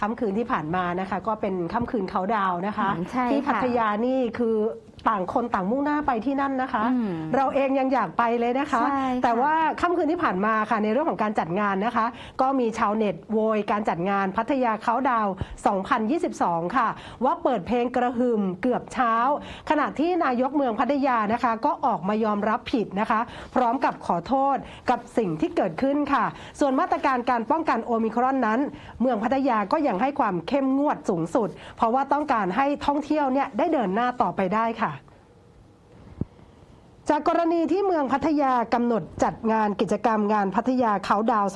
ค่ำคืนที่ผ่านมานะคะ ก็เป็นค่ำคืนเขาดาวน์นะคะอืมใช่ที่ค่ะ พัทยานี่คือ ต่างคนต่างมุ่งหน้าไปที่นั่นนะคะ อืมเราเองยังอยากไปเลยนะคะ ใช่ค่ะแต่ว่าค่ำคืนที่ผ่านมาค่ะในเรื่องของการจัดงานนะคะ ก็มีชาวเน็ตโวยการจัดงานพัทยาเขาดาวน์2022 ค่ะ ว่าเปิดเพลงกระหึ่มเกือบเช้า ขณะที่นายกเมืองพัทยานะคะ ก็ออกมายอมรับผิดนะคะ พร้อมกับขอโทษกับสิ่งที่เกิดขึ้นค่ะ ส่วนมาตรการการป้องกันโอมิครอนนั้น เมืองพัทยาก็ยังให้ความเข้มงวดสูงสุด เพราะว่าต้องการให้ท่องเที่ยวเนี่ยได้เดินหน้าต่อไปได้ค่ะ จากกรณีที่เมืองพัทยากำหนดจัดงานกิจกรรมงานพัทยาเขาดาว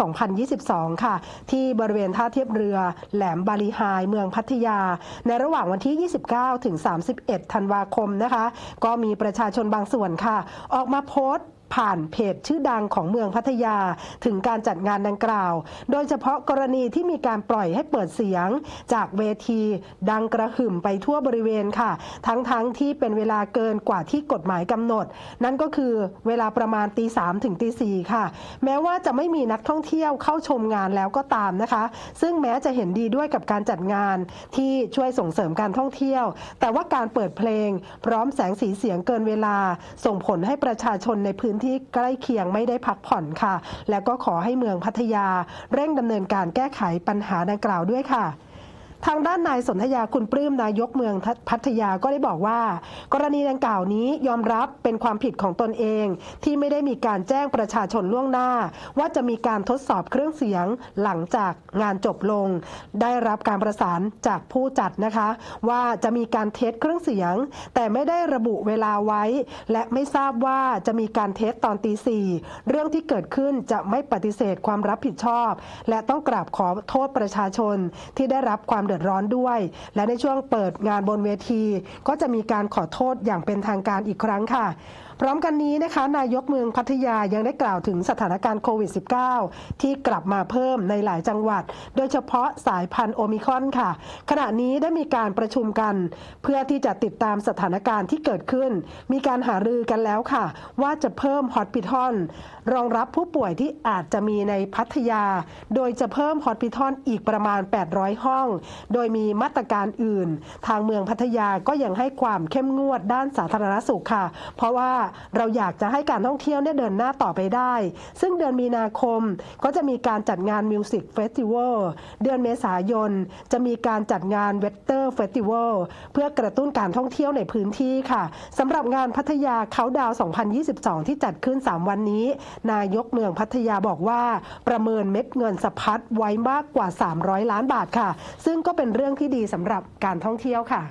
2022 ค่ะ ที่บริเวณท่าเทียบเรือแหลมบาลีไฮเมืองพัทยา ในระหว่างวันที่ 29 ถึง 31 ธันวาคมนะคะ ก็มีประชาชนบางส่วนค่ะ ออกมาโพสต์ ผ่านเพจชื่อดังของเมืองพัทยา ถึงการจัดงานดังกล่าว โดยเฉพาะกรณีที่มีการปล่อยให้เปิดเสียง จากเวทีดังกระหึ่มไปทั่วบริเวณค่ะ ทั้งๆทที่เป็นเวลาเกินกว่าที่กฎหมายกำหนด นั่นก็คือเวลาประมาณตีสามถึงตีสี่ค่ะ แม้ว่าจะไม่มีนักท่องเที่ยวเข้าชมงานแล้วก็ตามนะคะ ซึ่งแม้จะเห็นดีด้วยกับการจัดงานที่ช่วยส่งเสริมการท่องเที่ยว แต่ว่าการเปิดเพลง พร้อมแสงสีเสียงเกินเวลา ส่งผลให้ประชาชนในพื้นที่ใกล้เคียงไม่ได้พักผ่อนค่ะ แล้วก็ขอให้เมืองพัทยา เร่งดำเนินการแก้ไขปัญหาดังกล่าวด้วยค่ะ ทางด้านนายสนธยาคุณปลื้มนายกเมืองพัทยาก็ได้บอกว่า กรณีดังกล่าวนี้ยอมรับเป็นความผิดของตนเอง ที่ไม่ได้มีการแจ้งประชาชนล่วงหน้า ว่าจะมีการทดสอบเครื่องเสียงหลังจากงานจบลง ได้รับการประสานจากผู้จัดนะคะ ว่าจะมีการเทสเครื่องเสียง แต่ไม่ได้ระบุเวลาไว้ และไม่ทราบว่าจะมีการเทสตอนตีสี่เรื่องที่เกิดขึ้นจะไม่ปฏิเสธความรับผิดชอบ และต้องกราบขอโทษประชาชนที่ได้รับความเดือดร้อนด้วย และในช่วงเปิดงานบนเวที ก็จะมีการขอโทษอย่างเป็นทางการอีกครั้งค่ะพร้อมกันนี้นะคะ นายกเมืองพัทยายังได้กล่าวถึงสถานการณ์โควิด -19 ที่กลับมาเพิ่มในหลายจังหวัด โดยเฉพาะสายพันธุ์โอมิครอนค่ะ ขณะนี้ได้มีการประชุมกัน เพื่อที่จะติดตามสถานการณ์ที่เกิดขึ้น มีการหารือกันแล้วค่ะ ว่าจะเพิ่มฮอตพิทอนรองรับผู้ป่วยที่อาจจะมีในพัทยา โดยจะเพิ่มฮอตพิทอนอีกประมาณ 800 ห้องโดยมีมาตรการอื่น ทางเมืองพัทยาก็ยังให้ความเข้มงวดด้านสาธารณสุขค่ะ เพราะว่าเราอยากจะให้การท่องเที่ยวเนี่ยเดินหน้าต่อไปได้ ซึ่งเดือนมีนาคมก็จะมีการจัดงานมิวสิกเฟสติวัลเดือนเมษายน จะมีการจัดงานเว t เตอร์เฟสติวัลเพื่อกระตุ้นการท่องเที่ยวในพื้นที่ค่ะสำหรับงานพัทยาเขาดาว 2022 ที่จัดขึ้น 3 วันนี้ นายกเมืองพัทยาบอกว่าประเมินเม็ดเงินสะพัดไว้มากกว่า 300 ล้านบาทค่ะ ซึ่งก็ก็เป็นเรื่องที่ดีสำหรับการท่องเที่ยวค่ะ